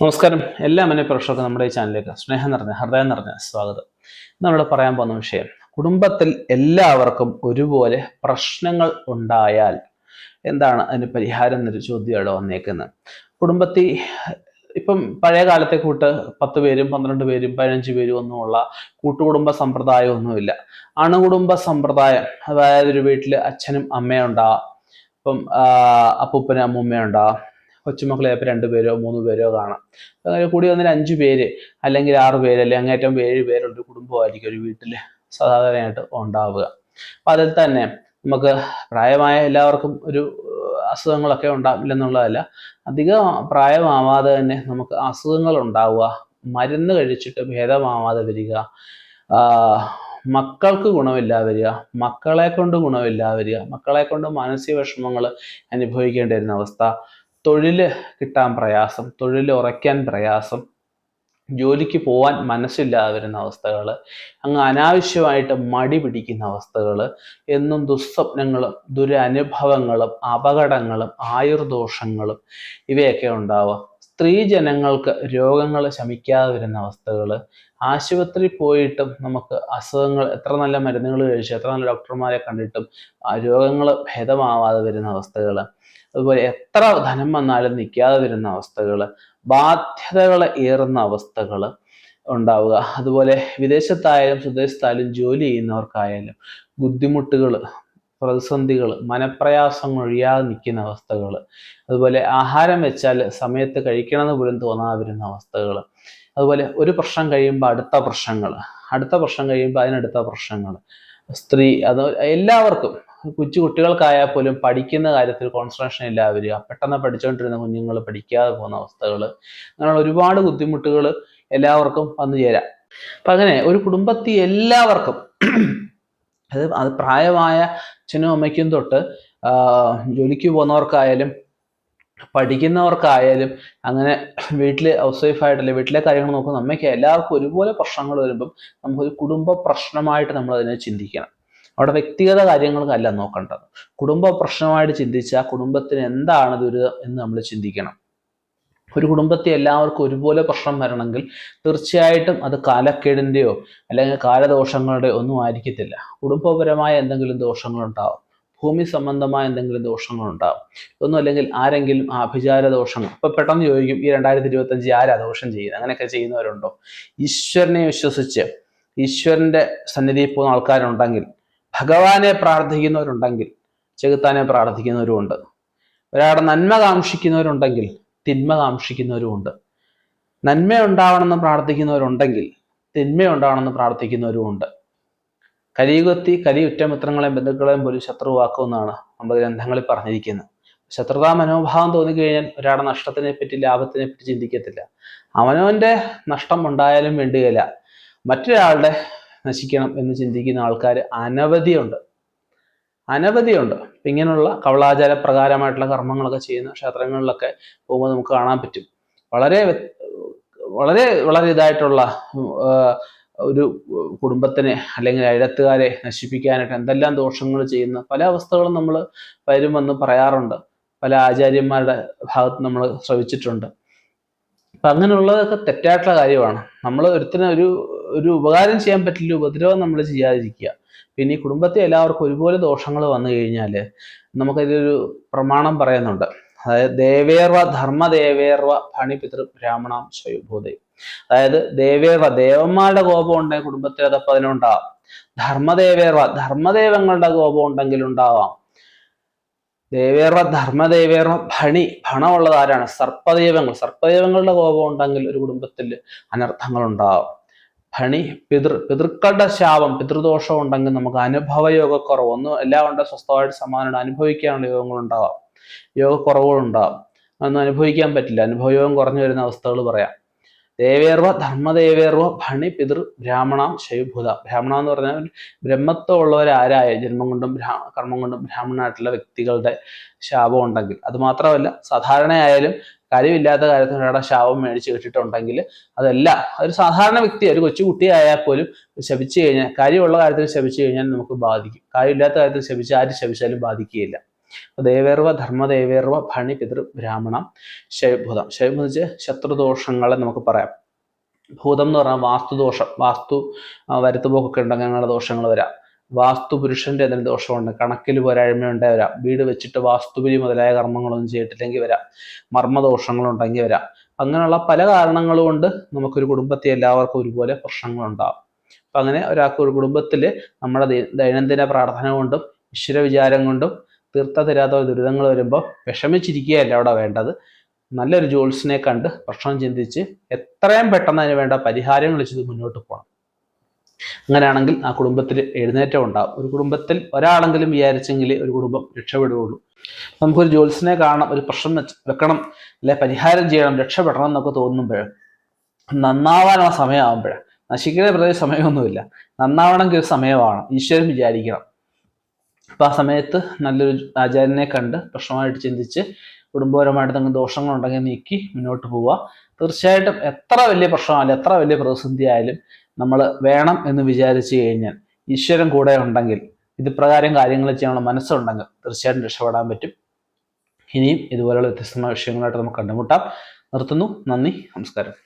നമസ്കാരം. എല്ലാ മനെ പ്രേക്ഷകർക്കും നമ്മുടെ ഈ ചാനലിലേക്ക് സ്നേഹം നിറഞ്ഞ ഹൃദയം നിറഞ്ഞ സ്വാഗതം. നമ്മളിവിടെ പറയാൻ പോകുന്ന വിഷയം കുടുംബത്തിൽ എല്ലാവർക്കും ഒരുപോലെ പ്രശ്നങ്ങൾ ഉണ്ടായാൽ എന്താണ് അതിന് പരിഹാരം എന്നൊരു ചോദ്യമാണ് വന്നേക്കുന്നത്. കുടുംബത്തിൽ ഇപ്പം പഴയ കാലത്തെ കൂട്ട് പത്ത് പേരും പന്ത്രണ്ട് പേരും പതിനഞ്ച് പേരും ഒന്നുമുള്ള കൂട്ടുകുടുംബ സമ്പ്രദായം ഒന്നുമില്ല അണുകുടുംബ സമ്പ്രദായം അതായത് ഒരു വീട്ടിൽ അച്ഛനും അമ്മയും ഉണ്ടാവാം ഇപ്പം അപ്പൂപ്പനും അമ്മൂമ്മയും ഉണ്ടാവാം കൊച്ചുമക്കളെ ചിലപ്പോൾ രണ്ട് പേരോ മൂന്ന് പേരോ കാണാം. അങ്ങനെ കൂടി വന്നൊരു അഞ്ച് പേര് അല്ലെങ്കിൽ ആറ് പേര് അല്ലെങ്കിൽ അങ്ങേറ്റം ഏഴ് പേരുള്ള കുടുംബമായിരിക്കും ഒരു വീട്ടിൽ സാധാരണയായിട്ട് ഉണ്ടാവുക. അപ്പം അതിൽ തന്നെ നമുക്ക് പ്രായമായ എല്ലാവർക്കും ഒരു അസുഖങ്ങളൊക്കെ ഉണ്ടാവില്ലെന്നുള്ളതല്ല അധികം പ്രായമാവാതെ തന്നെ നമുക്ക് അസുഖങ്ങൾ ഉണ്ടാവുക മരുന്ന് കഴിച്ചിട്ട് ഭേദമാവാതെ വരിക മക്കൾക്ക് ഗുണമില്ലാതെ വരിക മക്കളെ കൊണ്ട് ഗുണമില്ലാതെ വരിക മക്കളെ കൊണ്ട് മാനസിക വിഷമങ്ങൾ അനുഭവിക്കേണ്ടി വരുന്ന അവസ്ഥ തൊഴിൽ കിട്ടാൻ പ്രയാസം തൊഴിൽ ഉറയ്ക്കാൻ പ്രയാസം ജോലിക്ക് പോവാൻ മനസ്സില്ലാതെ വരുന്ന അവസ്ഥകൾ അങ്ങ് അനാവശ്യമായിട്ട് മടി പിടിക്കുന്ന അവസ്ഥകൾ എന്നും ദുസ്വപ്നങ്ങളും ദുരനുഭവങ്ങളും അപകടങ്ങളും ആയുർദോഷങ്ങളും ഇവയൊക്കെ ഉണ്ടാവുക സ്ത്രീ ജനങ്ങൾക്ക് രോഗങ്ങൾ ശമിക്കാതെ വരുന്ന അവസ്ഥകൾ ആശുപത്രി പോയിട്ടും നമുക്ക് അസുഖങ്ങൾ എത്ര നല്ല മരുന്നുകൾ കഴിച്ചു എത്ര നല്ല ഡോക്ടർമാരെ കണ്ടിട്ടും രോഗങ്ങൾ ഭേദമാവാതെ വരുന്ന അവസ്ഥകൾ അതുപോലെ എത്ര ധനം വന്നാലും നിൽക്കാതെ വരുന്ന അവസ്ഥകൾ ബാധ്യതകൾ ഏറുന്ന അവസ്ഥകൾ ഉണ്ടാവുക. അതുപോലെ വിദേശത്തായാലും സ്വദേശത്തായാലും ജോലി ചെയ്യുന്നവർക്കായാലും ബുദ്ധിമുട്ടുകൾ പ്രതിസന്ധികൾ മനപ്രയാസങ്ങൾ ഒഴിയാതെ നിൽക്കുന്ന അവസ്ഥകൾ അതുപോലെ ആഹാരം വെച്ചാൽ സമയത്ത് കഴിക്കണമെന്ന് പോലും തോന്നാതെ വരുന്ന അവസ്ഥകൾ അതുപോലെ ഒരു പ്രശ്നം കഴിയുമ്പോൾ അടുത്ത പ്രശ്നങ്ങൾ അടുത്ത പ്രശ്നം കഴിയുമ്പോൾ അതിനടുത്ത പ്രശ്നങ്ങൾ സ്ത്രീ അത് എല്ലാവർക്കും. കൊച്ചു കുട്ടികൾക്കായാൽ പോലും പഠിക്കുന്ന കാര്യത്തിൽ കോൺസെൻട്രേഷൻ ഇല്ലാതെ വരിക പെട്ടെന്ന് പഠിച്ചുകൊണ്ടിരുന്ന കുഞ്ഞുങ്ങൾ പഠിക്കാതെ പോകുന്ന അവസ്ഥകൾ അങ്ങനെയുള്ള ഒരുപാട് ബുദ്ധിമുട്ടുകൾ എല്ലാവർക്കും വന്നു ചേരാം. അപ്പം അങ്ങനെ ഒരു കുടുംബത്തിൽ എല്ലാവർക്കും അത് അത് പ്രായമായ അച്ഛനും അമ്മയ്ക്കും തൊട്ട് ജോലിക്ക് പോകുന്നവർക്കായാലും പഠിക്കുന്നവർക്കായാലും അങ്ങനെ വീട്ടിൽ ഹൗസ് വൈഫ് ആയിട്ടല്ലേ വീട്ടിലെ കാര്യങ്ങൾ നോക്കുന്ന അമ്മയ്ക്ക് എല്ലാവർക്കും ഒരുപോലെ പ്രശ്നങ്ങൾ വരുമ്പം നമുക്കൊരു കുടുംബ പ്രശ്നമായിട്ട് നമ്മൾ അതിനെ ചിന്തിക്കണം. അവിടെ വ്യക്തിഗത കാര്യങ്ങൾക്കല്ല നോക്കേണ്ടത്. കുടുംബ പ്രശ്നമായിട്ട് ചിന്തിച്ചാൽ കുടുംബത്തിന് എന്താണ് ദുരിതം എന്ന് നമ്മൾ ചിന്തിക്കണം. ഒരു കുടുംബത്തെ എല്ലാവർക്കും ഒരുപോലെ പ്രശ്നം വരണമെങ്കിൽ തീർച്ചയായിട്ടും അത് കാലക്കേടിന്റെയോ അല്ലെങ്കിൽ കാലദോഷങ്ങളുടെയോ ഒന്നും ആയിരിക്കത്തില്ല. കുടുംബപരമായ എന്തെങ്കിലും ദോഷങ്ങളുണ്ടാവും. ഭൂമി സംബന്ധമായ എന്തെങ്കിലും ദോഷങ്ങളുണ്ടാവും. ഒന്നും അല്ലെങ്കിൽ ആരെങ്കിലും ആഭിചാര ദോഷങ്ങൾ ഇപ്പം പെട്ടെന്ന് ചോദിക്കും ഈ രണ്ടായിരത്തി ഇരുപത്തഞ്ച് ആരാ ദോഷം ചെയ്യുന്നത്? അങ്ങനെയൊക്കെ ചെയ്യുന്നവരുണ്ടോ? ഈശ്വരനെ വിശ്വസിച്ച് ഈശ്വരന്റെ സന്നിധിയിൽ പോകുന്ന ആൾക്കാരുണ്ടെങ്കിൽ ഭഗവാനെ പ്രാർത്ഥിക്കുന്നവരുണ്ടെങ്കിൽ ചെകുത്താനെ പ്രാർത്ഥിക്കുന്നവരുമുണ്ട്. ഒരാളുടെ നന്മ കാക്ഷിക്കുന്നവരുണ്ടെങ്കിൽ തിന്മ കാക്ഷിക്കുന്നവരുമുണ്ട് നന്മ ഉണ്ടാവണമെന്ന് പ്രാർത്ഥിക്കുന്നവരുണ്ടെങ്കിൽ തിന്മ ഉണ്ടാവണമെന്ന് പ്രാർത്ഥിക്കുന്നവരുമുണ്ട്. കലിയുഗത്തി കലി ഉറ്റമിത്രങ്ങളെയും ബന്ധുക്കളെയും പോലും ശത്രുവാക്കുമെന്നാണ് നമ്മുടെ ഗ്രന്ഥങ്ങളിൽ പറഞ്ഞിരിക്കുന്നത്. ശത്രുതാ മനോഭാവം തോന്നിക്കഴിഞ്ഞാൽ ഒരാളുടെ നഷ്ടത്തിനെ പറ്റി ലാഭത്തിനെ പറ്റി ചിന്തിക്കത്തില്ല. അവനവന്റെ നഷ്ടം ഉണ്ടായാലും വേണ്ടുകയില്ല. മറ്റൊരാളുടെ നശിക്കണം എന്ന് ചിന്തിക്കുന്ന ആൾക്കാർ അനവധിയുണ്ട്. അനവധിയുണ്ട്. ഇങ്ങനെയുള്ള കവളാചാര പ്രകാരമായിട്ടുള്ള കർമ്മങ്ങളൊക്കെ ചെയ്യുന്ന ക്ഷേത്രങ്ങളിലൊക്കെ പോകുമ്പോൾ നമുക്ക് കാണാൻ പറ്റും. വളരെ വളരെ വളരെ ഇതായിട്ടുള്ള ഒരു കുടുംബത്തിനെ അല്ലെങ്കിൽ അയലത്തുകാരെ നശിപ്പിക്കാനായിട്ട് എന്തെല്ലാം ദോഷങ്ങൾ ചെയ്യുന്ന പല അവസ്ഥകളും നമ്മൾ വരുമെന്ന് പറയാറുണ്ട്. പല ആചാര്യന്മാരുടെ ഭാഗത്ത് നമ്മൾ ശ്രവിച്ചിട്ടുണ്ട്. അപ്പം അങ്ങനെയുള്ളതൊക്കെ തെറ്റായിട്ടുള്ള കാര്യമാണ്. നമ്മൾ ഒരുത്തിന് ഒരു ഒരു ഉപകാരം ചെയ്യാൻ പറ്റില്ല ഉപദ്രവം നമ്മൾ ചെയ്യാതിരിക്കുക. പിന്നെ ഈ കുടുംബത്തെ എല്ലാവർക്കും ഒരുപോലെ ദോഷങ്ങൾ വന്നു കഴിഞ്ഞാൽ നമുക്കതിലൊരു പ്രമാണം പറയുന്നുണ്ട് അതായത് ദേവേർവ ധർമ്മദേവേർവ ഭണിപിതൃ ബ്രാഹ്മണാം സ്വയംഭൂതയും അതായത് ദേവേർവ ദേവന്മാരുടെ കോപം ഉണ്ടെങ്കിൽ കുടുംബത്തിൽ അതപ്പോൾ അതിനുണ്ടാവാം ധർമ്മദേവേർവ ധർമ്മദേവങ്ങളുടെ കോപം ഉണ്ടെങ്കിൽ ഉണ്ടാവാം. ദേവേർവ ധർമ്മദേവേർവ ഭണി ഭണമുള്ളത് ആരാണ്? സർപ്പദൈവങ്ങൾ. സർപ്പദൈവങ്ങളുടെ കോപം ഉണ്ടെങ്കിൽ ഒരു കുടുംബത്തിൽ അനർത്ഥങ്ങൾ ഉണ്ടാവും. ഭണി പിതൃ പിതൃക്കളുടെ ശാപം പിതൃദോഷം ഉണ്ടെങ്കിൽ നമുക്ക് അനുഭവയോഗക്കുറവ് ഒന്നും എല്ലാം ഉണ്ട് സ്വസ്ഥമായിട്ട് സമാനമായിട്ട് അനുഭവിക്കാനുള്ള യോഗങ്ങൾ ഉണ്ടാവാം. യോഗക്കുറവുകളുണ്ടാവാം അതൊന്നും അനുഭവിക്കാൻ പറ്റില്ല. അനുഭവയോഗം കുറഞ്ഞു വരുന്ന അവസ്ഥകൾ പറയാം. ദേവേർവ ധർമ്മദേവേർവ ഭണി പിതൃ ബ്രാഹ്മണ ശൈഭൂത ബ്രാഹ്മണ എന്ന് പറഞ്ഞാൽ ബ്രഹ്മത്വമുള്ളവരാരായ ജന്മം കൊണ്ടും കർമ്മം കൊണ്ടും ബ്രാഹ്മണനായിട്ടുള്ള വ്യക്തികളുടെ ശാപം ഉണ്ടെങ്കിൽ. അത് മാത്രമല്ല സാധാരണയായാലും കാര്യമില്ലാത്ത ഒരാളെ ശാപം മേടിച്ച് കിട്ടിയിട്ടുണ്ടെങ്കിൽ അതല്ല ഒരു സാധാരണ വ്യക്തി ഒരു കൊച്ചുകുട്ടിയായാൽ പോലും ശപിച്ചു കഴിഞ്ഞാൽ കാര്യമുള്ള കാര്യത്തിൽ ശപിച്ചു കഴിഞ്ഞാൽ നമുക്ക് ബാധിക്കും. കാര്യമില്ലാത്ത കാര്യത്തിൽ ശപിച്ച് ആര് ശപിച്ചാലും ബാധിക്കുകയില്ല. ദേവേർവ ധർമ്മദേവേർവ ഭണി പിതൃ ബ്രാഹ്മണം ശൈഭൂതം ശൈഭൂതം ശത്രുദോഷങ്ങളെ നമുക്ക് പറയാം. ഭൂതം എന്ന് പറഞ്ഞാൽ വാസ്തുദോഷം വാസ്തു വരുത്തുപോക്കൊക്കെ ഉണ്ടെങ്കിൽ അങ്ങനെയുള്ള ദോഷങ്ങൾ വരാം. വാസ്തു പുരുഷന്റെ എന്തെങ്കിലും ദോഷമുണ്ട്. കണക്കിൽ പോരായ്മയുണ്ടായി വരാം. വീട് വെച്ചിട്ട് വാസ്തുപുരി മുതലായ കർമ്മങ്ങളൊന്നും ചെയ്തിട്ടില്ലെങ്കിൽ വരാം. മർമ്മദോഷങ്ങളുണ്ടെങ്കിൽ വരാം. അങ്ങനെയുള്ള പല കാരണങ്ങൾ കൊണ്ട് നമുക്കൊരു കുടുംബത്തെ എല്ലാവർക്കും ഒരുപോലെ പ്രശ്നങ്ങളുണ്ടാകും അപ്പം അങ്ങനെ ഒരാൾക്ക് ഒരു കുടുംബത്തിൽ നമ്മുടെ ദൈനംദിന പ്രാർത്ഥന കൊണ്ടും ഈശ്വര വിചാരം കൊണ്ടും തീർത്ത തരാത്ത ദുരിതങ്ങൾ വരുമ്പോൾ വിഷമിച്ചിരിക്കുകയല്ല അവിടെ വേണ്ടത്. നല്ലൊരു ജോൽസിനെ കണ്ട് പ്രശ്നം ചിന്തിച്ച് എത്രയും പെട്ടെന്ന് അതിന് വേണ്ട പരിഹാരങ്ങൾ ചെയ്ത് മുന്നോട്ട് പോകണം. അങ്ങനെയാണെങ്കിൽ ആ കുടുംബത്തിൽ എഴുന്നേറ്റം ഉണ്ടാവും. ഒരു കുടുംബത്തിൽ ഒരാളെങ്കിലും വിചാരിച്ചെങ്കിൽ ഒരു കുടുംബം രക്ഷപ്പെടുകയുള്ളൂ. നമുക്കൊരു ജോത്സിനെ കാണണം ഒരു പ്രശ്നം വെക്കണം അല്ലെ പരിഹാരം ചെയ്യണം രക്ഷപ്പെടണം എന്നൊക്കെ തോന്നുമ്പോൾ നന്നാവാനുള്ള സമയമാകുമ്പോഴേ നശിക്കുന്ന പ്രതി സമയമൊന്നുമില്ല. നന്നാവണമെങ്കിൽ ഒരു സമയമാണ്. ഈശ്വരൻ വിചാരിക്കണം. അപ്പൊ ആ സമയത്ത് നല്ലൊരു ആചാര്യനെ കണ്ട് പ്രശ്നമായിട്ട് ചിന്തിച്ച് കുടുംബപരമായിട്ട് എന്തെങ്കിലും ദോഷങ്ങളുണ്ടെങ്കിൽ നീക്കി മുന്നോട്ട് പോവുക. തീർച്ചയായിട്ടും എത്ര വലിയ പ്രശ്നമായാലും എത്ര വലിയ പ്രതിസന്ധി ആയാലും നമ്മൾ വേണം എന്ന് വിചാരിച്ചു കഴിഞ്ഞാൽ ഈശ്വരൻ കൂടെ ഉണ്ടെങ്കിൽ ഇത് പ്രകാരം കാര്യങ്ങൾ ചെയ്യാനുള്ള മനസ്സുണ്ടെങ്കിൽ തീർച്ചയായിട്ടും രക്ഷപ്പെടാൻ പറ്റും. ഇനിയും ഇതുപോലെയുള്ള വ്യത്യസ്തമായ വിഷയങ്ങളായിട്ട് നമുക്ക് കണ്ടുമുട്ടാം. നിർത്തുന്നു. നന്ദി. നമസ്കാരം.